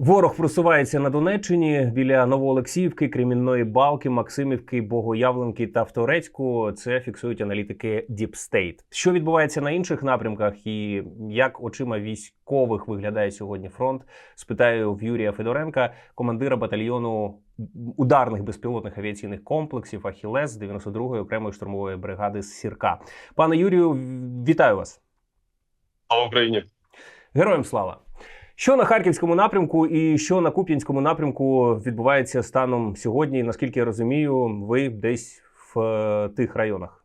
Ворог просувається на Донеччині біля Новоолексіївки, Кремінної Балки, Максимівки, Богоявленки та Вторецьку. Це фіксують аналітики Deep State. Що відбувається на інших напрямках, і як очима військових виглядає сьогодні фронт? Спитаю в Юрія Федоренка, командира батальйону ударних безпілотних авіаційних комплексів Ахілес 92-ї окремої штурмової бригади з Сірка. Пане Юрію, вітаю вас. Слава Україні! Героям слава! Що на харківському напрямку і що на Куп'янському напрямку відбувається станом сьогодні? Наскільки я розумію, ви десь в е, тих районах?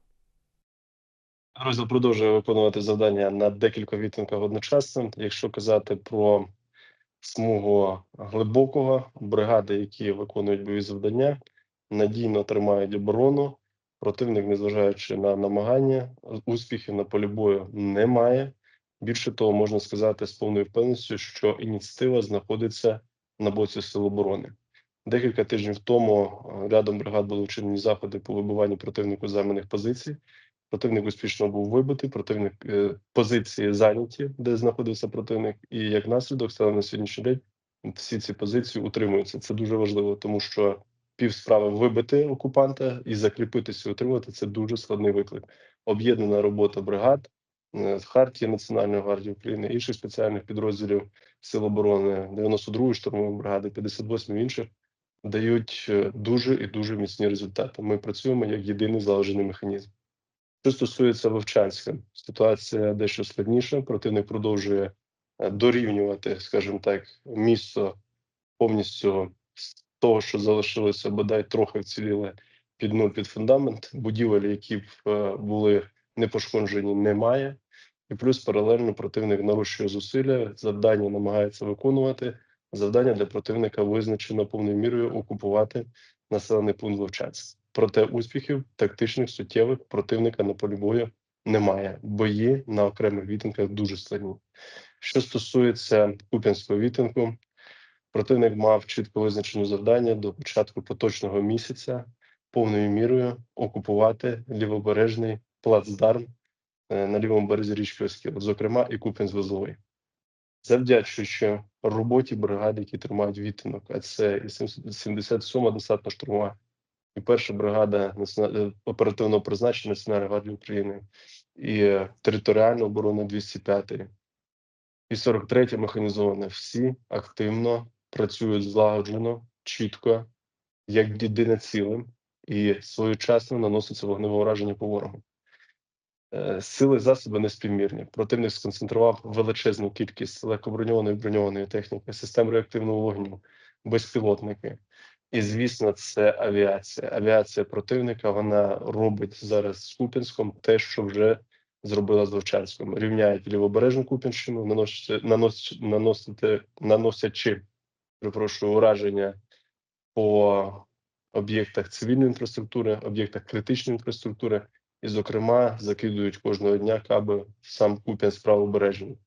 Розділ продовжує виконувати завдання на декілька відтинках одночасно. Якщо казати про смугу глибокого, бригади, які виконують бойові завдання, надійно тримають оборону. Противник, незважаючи на намагання, успіхів на полі бою немає. Більше того, можна сказати з повною впевненістю, що ініціатива знаходиться на боці Сил оборони. Декілька тижнів тому е, рядом бригад були вчинені заходи по вибиванню противнику займаних позицій. Противник успішно був вибитий, противник е, позиції зайняті, де знаходився противник, і як наслідок стало на сьогоднішній день всі ці позиції утримуються. Це дуже важливо, тому що пів справи вибити окупанта і закріпитися, і утримувати це дуже складний виклик. Об'єднана робота бригад. Е, Хартії Національної гвардії України, інших спеціальних підрозділів Сил оборони, 92-ї штурмової бригади, 58 інших дають е, дуже і дуже міцні результати. Ми працюємо як єдиний злагоджений механізм. Що стосується Вовчанська, ситуація дещо складніша. Противник продовжує е, дорівнювати, скажімо так, місто повністю з того, що залишилося, бодай трохи вціліле під ну, під фундамент. Будівель, які б були не пошкоджені, немає. І плюс паралельно противник нарощує зусилля, завдання намагається виконувати. Завдання для противника визначено повною мірою окупувати населений пункт Вовчанськ. Проте успіхів тактичних суттєвих противника на полі бою немає. Бої на окремих відтинках дуже складні. Що стосується Куп'янського відтинку, противник мав чітко визначені завдання до початку поточного місяця повною мірою окупувати лівобережний плацдарм на лівому березі річки Оскіл, зокрема і Куп'янськ-Вузловий. Завдячуючи роботі бригад, які тримають відтинок, а це і 77-ма десантно штурмова і перша бригада е, оперативного призначення Національної гвардії України, і е, територіальна оборона 205 і 43 механізована. Всі активно працюють злагоджено, чітко, як єдине цілим, і своєчасно наноситься вогневе ураження по ворогу. Е, Сили засоби неспівмірні. Противник сконцентрував величезну кількість легкоброньованої броньованої техніки, систем реактивного вогню, безпілотники. І звісно, це авіація. Авіація противника вона робить зараз з Купінськом те, що вже зробила з Вовчанськом. Рівняють лівобережну Купінщину, наносять, наносячи, перепрошую, ураження по об'єктах цивільної інфраструктури, об'єктах критичної інфраструктури, і, зокрема, закидують кожного дня каби в сам Куп'янськ правобережний.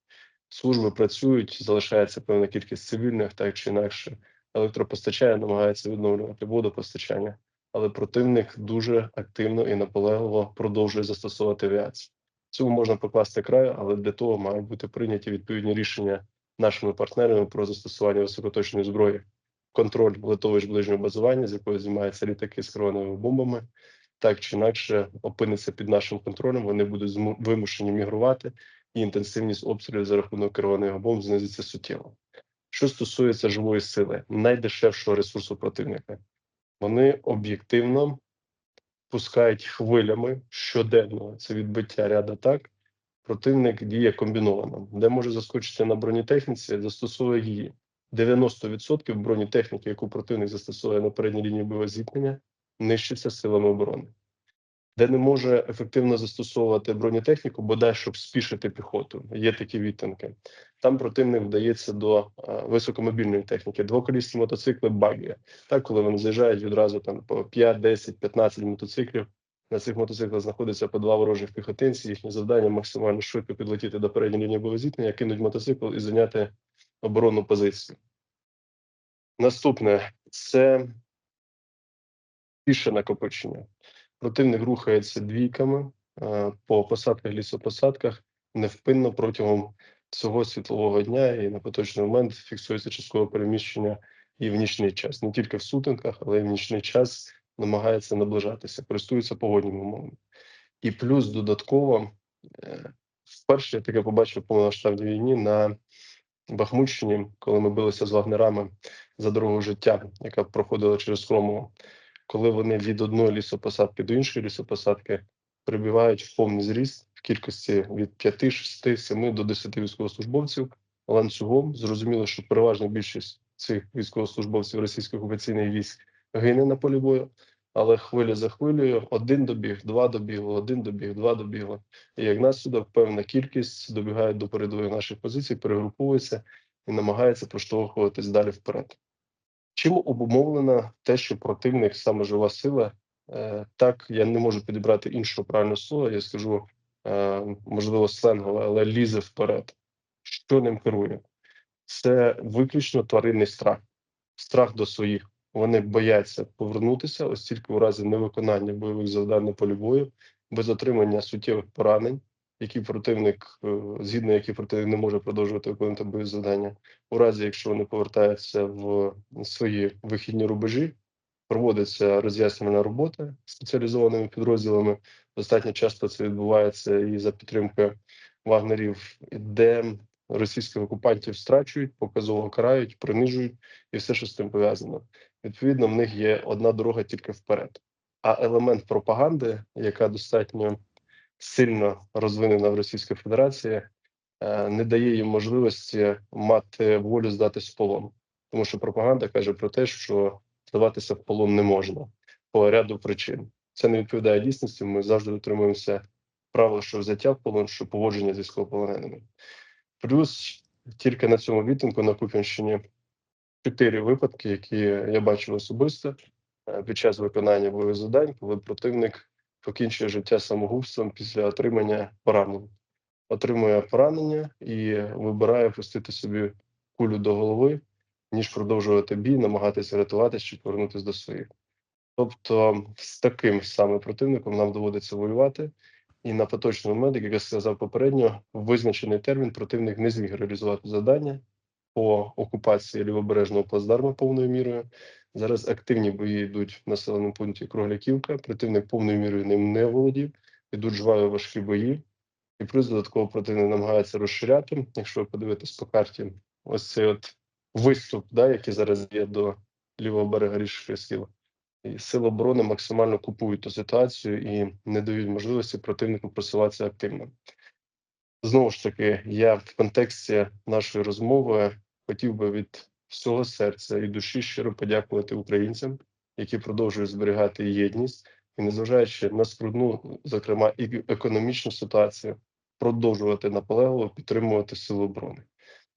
Служби працюють, залишається певна кількість цивільних, так чи інакше електропостачання намагається відновлювати водопостачання, але противник дуже активно і наполегливо продовжує застосовувати авіацію. Цьому можна покласти край, але для того мають бути прийняті відповідні рішення нашими партнерами про застосування високоточної зброї, контроль литовищ ближнього базування, з якою займаються літаки з керованими бомбами. Так чи інакше опиниться під нашим контролем. Вони будуть вимушені мігрувати, і інтенсивність обстрілів за рахунок керованих бомб знизиться суттєво. Що стосується живої сили, найдешевшого ресурсу противника, вони об'єктивно пускають хвилями щоденно. Це відбиття ряд атак. Противник діє комбіновано, де може заскочити на бронетехніці, застосовує її. 90% бронетехніки, яку противник застосовує на передній лінії бойового зіткнення, нищиться силами оборони. Де не може ефективно застосовувати бронетехніку, бодай щоб спішити піхоту. Є такі відтинки. Там противник вдається до е, високомобільної техніки, двоколісні мотоцикли, баги. Так, коли вони заїжджають відразу там по 5, 10, 15 мотоциклів. На цих мотоциклах знаходиться по два ворожих піхотинці. Їхнє завдання максимально швидко підлетіти до передньої лінії бойового зіткнення, кинуть мотоцикл і зайняти оборонну позицію. Наступне це піше накопичення. Противник рухається двійками е, по посадках, лісопосадках невпинно протягом цього світлового дня, і на поточний момент фіксується часткове переміщення і в нічний час, не тільки в сутинках, але й в нічний час намагається наближатися, користується погодніми умовами. І плюс додатково, е, вперше я таке побачив повномасштабній війні на Бахмутщині, коли ми билися з вагнерами за дорогу життя, яка проходила через Хромово, коли вони від одної лісопосадки до іншої лісопосадки прибивають в повний зріст в кількості від 5, 6, 7 до 10 військовослужбовців ланцюгом. Зрозуміло, що переважна більшість цих військовослужбовців російських окупаційних військ гине на полі бою, але хвиля за хвилею один добіг, два добігло, один добіг, два добігло. І як наслідок, певна кількість добігає до передових наших позицій, перегруповується і намагається проштовхуватись далі вперед. Чим обумовлено те, що противник саме жива сила? Е, так, я не можу підібрати іншого правильного слова. Я скажу е, можливо сленгове, але лізе вперед. Що ним керує? Це виключно тваринний страх, страх до своїх. Вони бояться повернутися, ось тільки у разі невиконання бойових завдань на полі бою, без отримання суттєвих поранень, які противник, е, згідно яких противник не може продовжувати виконувати бойові завдання. У разі, якщо вони повертаються в свої вихідні рубежі, проводиться роз'яснювальна робота спеціалізованими підрозділами. Достатньо часто це відбувається і за підтримкою вагнерів, де російських окупантів страчують, показово карають, принижують і все, що з цим пов'язано. Відповідно, в них є одна дорога тільки вперед. А елемент пропаганди, яка достатньо сильно розвинена в Російській Федерації, е, не дає їм можливості мати волю здатись в полон, тому що пропаганда каже про те, що здаватися в полон не можна по ряду причин. Це не відповідає дійсності. Ми завжди дотримуємося правил, що взяття в полон, що поводження з військовополоненими. Плюс тільки на цьому відтинку на Куп'янщині чотири випадки, які я бачив особисто е, під час виконання бойових завдань, коли противник покінчує життя самогубством після отримання поранень. Отримує поранення і вибирає пустити собі кулю до голови, ніж продовжувати бій, намагатися рятуватися чи повернутися до своїх. Тобто, з таким саме противником нам доводиться воювати. І на поточний момент, як я сказав попередньо, в визначений термін противник не зміг реалізувати завдання по окупації лівобережного плацдарму повною мірою. Зараз активні бої йдуть в населеному пункті Кругляківка. Противник повною мірою ним не володів. Ідуть жваві важкі бої, і плюс додатково противник намагається розширяти. Якщо ви подивитесь по карті, ось цей от виступ, да, який зараз є до лівого берега річки сіл. І сили оборони максимально купують ту ситуацію і не дають можливості противнику просуватися активно. Знову ж таки, я в контексті нашої розмови хотів би від всього серця і душі щиро подякувати українцям, які продовжують зберігати єдність і, незважаючи на скрутну, зокрема, і економічну ситуацію, продовжувати наполегливо підтримувати сили оборони.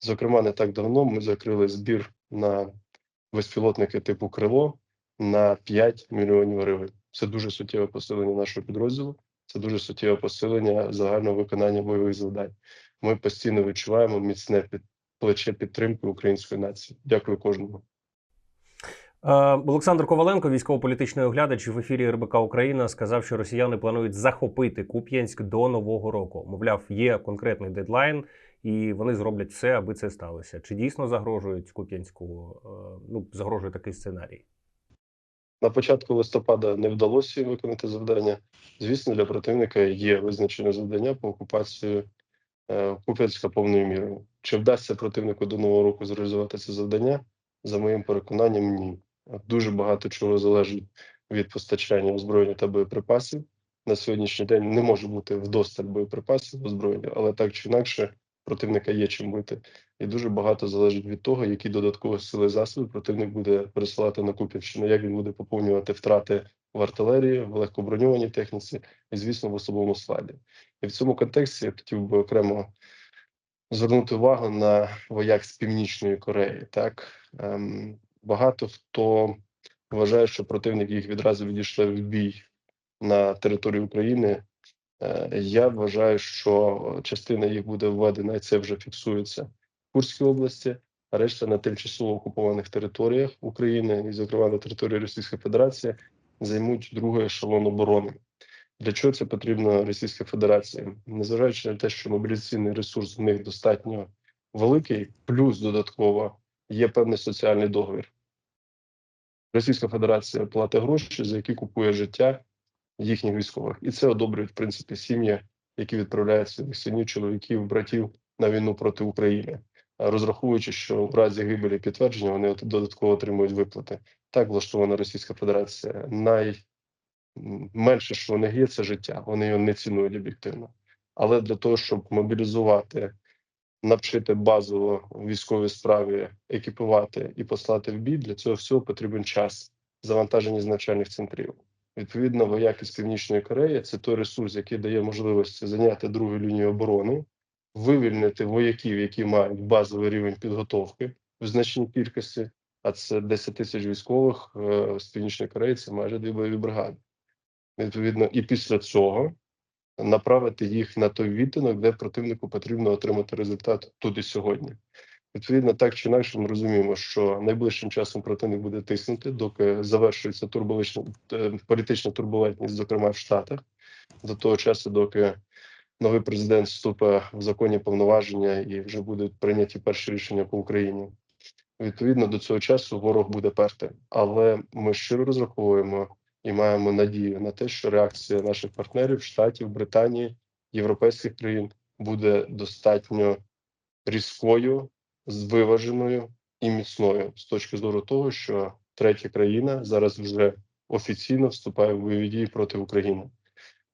Зокрема, не так давно ми закрили збір на безпілотники типу Крило на 5 мільйонів гривень. Це дуже суттєве посилення нашого підрозділу. Це дуже суттєве посилення загального виконання бойових завдань. Ми постійно відчуваємо міцне плече підтримки української нації. Дякую кожному. Е, Олександр Коваленко, військово-політичний оглядач в ефірі РБК Україна, сказав, що росіяни планують захопити Куп'янськ до нового року. Мовляв, є конкретний дедлайн, і вони зроблять все, аби це сталося. Чи дійсно загрожують Куп'янську? е, Ну загрожує такий сценарій? На початку листопада не вдалося виконати завдання. Звісно, для противника є визначене завдання по окупації е, Куп'янська повною мірою. Чи вдасться противнику до нового року зреалізувати це завдання? За моїм переконанням, ні. Дуже багато чого залежить від постачання озброєння та боєприпасів. На сьогоднішній день не може бути вдосталь боєприпасів озброєння, але так чи інакше противника є чим бити. І дуже багато залежить від того, які додаткові сили засоби противник буде пересилати на Купівщину, як він буде поповнювати втрати в артилерії, в легкоброньованій техніці і, звісно, в особовому складі. І в цьому контексті я хотів би окремо звернути увагу на вояк з Північної Кореї. Так ем, багато хто вважає, що противник їх відразу відійшли в бій на території України. Е, Я вважаю, що частина їх буде введена, і це вже фіксується в Курській області, а решта на тимчасово окупованих територіях України, і, зокрема, на території Російської Федерації, займуть другий ешелон оборони. Для чого це потрібно Російській Федерації? Незважаючи на те, що мобілізаційний ресурс в них достатньо великий, плюс додатково є певний соціальний договір. Російська Федерація платить гроші, за які купує життя їхніх військових, і це одобрюють в принципі сім'ї, які відправляють своїх синів, чоловіків, братів на війну проти України, розраховуючи, що в разі гибелі підтвердження вони додатково отримують виплати. Так влаштована Російська Федерація. Найменше, що у них є, це життя. Вони його не цінують об'єктивно. Але для того, щоб мобілізувати, навчити базово військовій справі, екіпувати і послати в бій, для цього всього потрібен час завантаження з навчальних центрів. Відповідно, вояки з Північної Кореї це той ресурс, який дає можливість зайняти другу лінію оборони, вивільнити вояків, які мають базовий рівень підготовки в значній кількості, а це 10 тисяч військових е, з Північної Кореї, це майже дві бойові бригади. Відповідно, і після цього направити їх на той відтинок, де противнику потрібно отримати результат тут і сьогодні. Відповідно, так чи інакше, ми розуміємо, що найближчим часом противник буде тиснути, доки завершується турбулична е, політична турбулентність, зокрема в Штатах, до того часу, доки новий президент вступить в законні повноваження і вже будуть прийняті перші рішення по Україні. Відповідно до цього часу ворог буде перти, але ми щиро розраховуємо і маємо надію на те, що реакція наших партнерів, штатів, Британії, європейських країн буде достатньо різкою, виваженою і міцною з точки зору того, що третя країна зараз вже офіційно вступає в бойові дії проти України.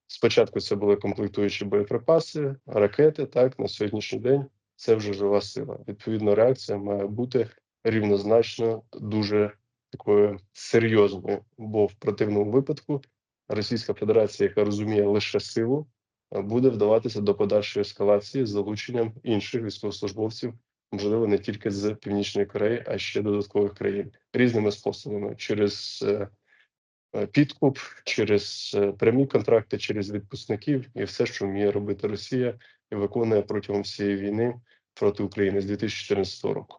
Спочатку це були комплектуючі боєприпаси, ракети. Так на сьогоднішній день це вже жива сила. Відповідно, реакція має бути рівнозначно дуже такою серйозною, бо в противному випадку Російська Федерація, яка розуміє лише силу, буде вдаватися до подальшої ескалації з залученням інших військовослужбовців, можливо, не тільки з Північної Кореї, а ще додаткових країн різними способами через е, е, підкуп, через е, прямі контракти, через відпускників і все, що вміє робити Росія, і виконує протягом всієї війни проти України з 2014 року.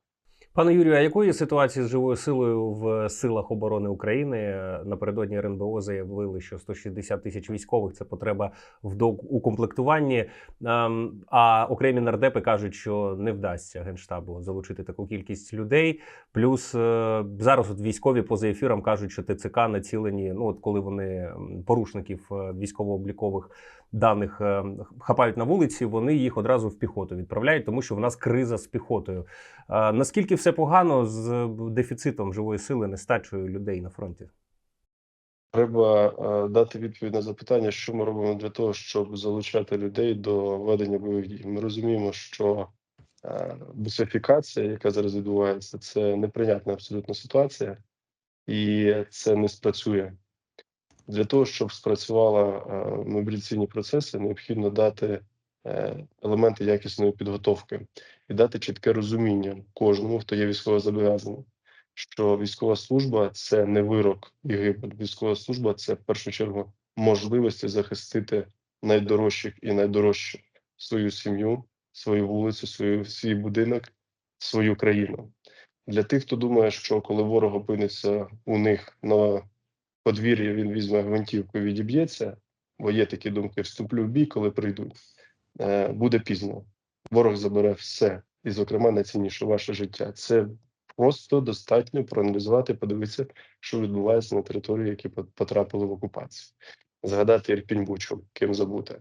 Пане Юрію, а якої ситуації з живою силою в силах оборони України Е, напередодні РНБО заявили, що 160 тисяч військових це потреба в доукомплектуванні. Ем, А окремі нардепи кажуть, що не вдасться генштабу залучити таку кількість людей. Плюс е, зараз от військові поза ефіром кажуть, що ТЦК націлені. Ну от коли вони порушників е, військово-облікових даних е, хапають на вулиці, вони їх одразу в піхоту відправляють, тому що в нас криза з піхотою. Наскільки все погано з дефіцитом живої сили, нестачею людей на фронті? Треба е, дати відповідь на запитання, що ми робимо для того, щоб залучати людей до ведення бойових дій. Ми розуміємо, що е, бусифікація, яка зараз відбувається, це неприйнятна абсолютно ситуація, і це не спрацює. Для того, щоб спрацювали е, мобілізаційні процеси, необхідно дати е, елементи якісної підготовки і дати чітке розуміння кожному, хто є військовозобов'язаним, що військова служба це не вирок і гибель. Військова служба це в першу чергу можливості захистити найдорожчих і найдорожче свою сім'ю, свою вулицю, свою свій будинок, свою країну. Для тих, хто думає, що коли ворог опиниться у них на подвір'ї, він візьме гвинтівку відіб'ється, бо є такі думки: вступлю в бій, коли прийдуть. Е, Буде пізно. Ворог забере все, і, зокрема, найцінніше ваше життя. Це просто достатньо проаналізувати, подивитися, що відбувається на території, які потрапили в окупацію. Згадати Ірпінь Бучу, ким забути.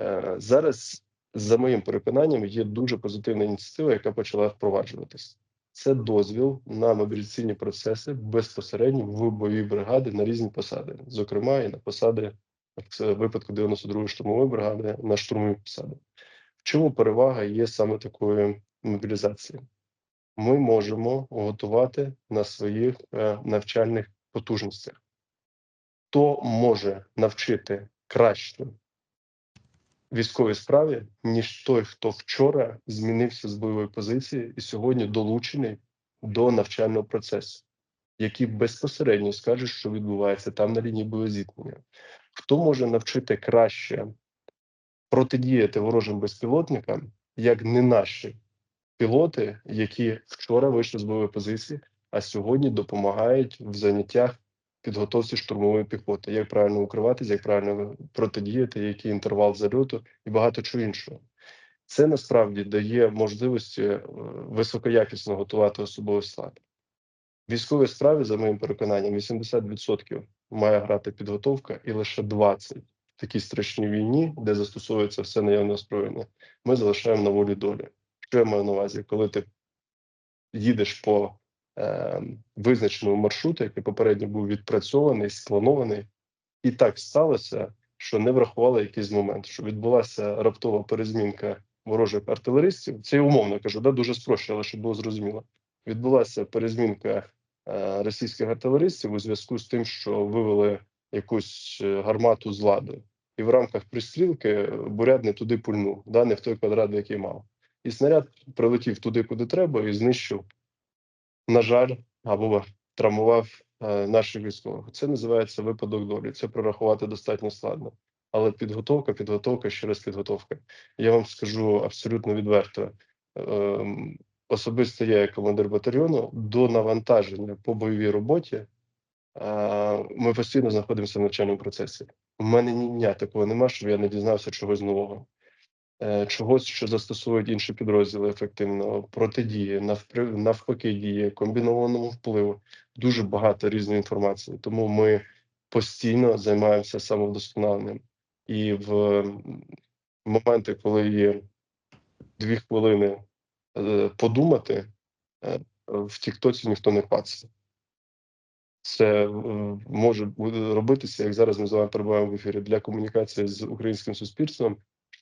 Е, Зараз, за моїм переконанням, є дуже позитивна ініціатива, яка почала впроваджуватися. Це дозвіл на мобілізаційні процеси безпосередньо в бойові бригади на різні посади, зокрема і на посади в випадку 92-ї штурмової бригади на штурмові посади. В чому перевага є саме такої мобілізації? Ми можемо готувати на своїх е, навчальних потужностях. Хто може навчити краще військовій справі, ніж той, хто вчора змінився з бойової позиції і сьогодні долучений до навчального процесу, який безпосередньо скаже, що відбувається там на лінії боєзіткнення. Хто може навчити краще протидіяти ворожим безпілотникам, як не наші пілоти, які вчора вийшли з бойової позиції, а сьогодні допомагають в заняттях підготовці штурмової піхоти, як правильно укриватися, як правильно протидіяти, який інтервал зальоту і багато чого іншого. Це насправді дає можливості е, високоякісно готувати особовий склад. Військовій справі, за моїм переконанням, 80% має грати підготовка, і лише 20% в такій страшній війні, де застосовується все наявне озброєння, ми залишаємо на волі долі. Що я маю на увазі, коли ти їдеш по е, визначеному маршруту, який попередньо був відпрацьований, спланований, і так сталося, що не врахували якийсь момент, що відбулася раптова перезмінка ворожих артилеристів. Це я умовно кажу, да, дуже спрощено, але щоб було зрозуміло. Відбулася перезмінка е, російських артилеристів у зв'язку з тим, що вивели якусь е, гармату з ладу, і в рамках пристрілки бурят не туди пульнув, да, не в той квадрат, який мав. І снаряд прилетів туди, куди треба, і знищив, на жаль, або травмував е, наших військових. Це називається випадок долі. Це прорахувати достатньо складно. Але підготовка, підготовка, ще раз підготовка. Я вам скажу абсолютно відверто. Ем, особисто я, як командир батальйону, до навантаження по бойовій роботі. е, Ми постійно знаходимося в навчальному процесі. У мене ні дня такого нема, щоб я не дізнався чогось нового чогось, що застосовують інші підрозділи ефективно, протидії, навпаки, дії, комбінованому впливу. Дуже багато різної інформації. Тому ми постійно займаємося самовдосконаленням. І в моменти, коли є дві хвилини е, подумати, е, в Тіктоці ніхто не паться. Це е, може робитися, як зараз ми з вами перебуваємо в ефірі для комунікації з українським суспільством,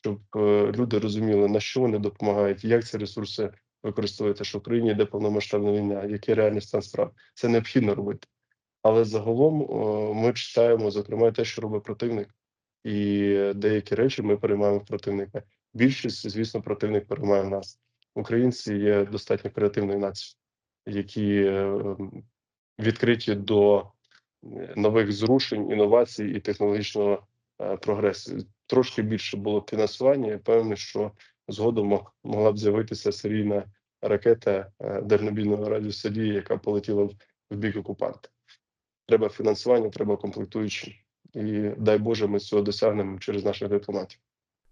щоб е, люди розуміли, на що вони допомагають, як ці ресурси використовуються, що в Україні йде повномасштабна війна, який реальний стан справ. Це необхідно робити. Але загалом ми читаємо, зокрема, те, що робить противник, і деякі речі ми переймаємо в противника. Більшість, звісно, противник переймає в нас. Українці є достатньо креативною нацією, які е, відкриті до нових зрушень, інновацій і технологічного е, прогресу. Трошки більше було фінансування. Я певний, що згодом могла б з'явитися серійна ракета е, дальнобійного радіуса дії, яка полетіла в, бік окупанта. Треба фінансування, треба комплектуючі. І дай Боже, ми цього досягнемо через наших дипломатів.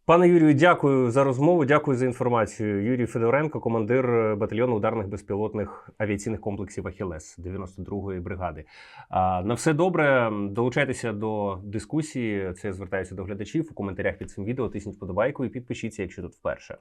Пане Юрію, дякую за розмову. Дякую за інформацію. Юрій Федоренко, командир е, батальйону ударних безпілотних авіаційних комплексів Ахілес 92-ї бригади. На все добре. Долучайтеся до дискусії. Це я звертаюся до глядачів у коментарях під цим відео. Тисніть подобайку і підпишіться, якщо тут вперше.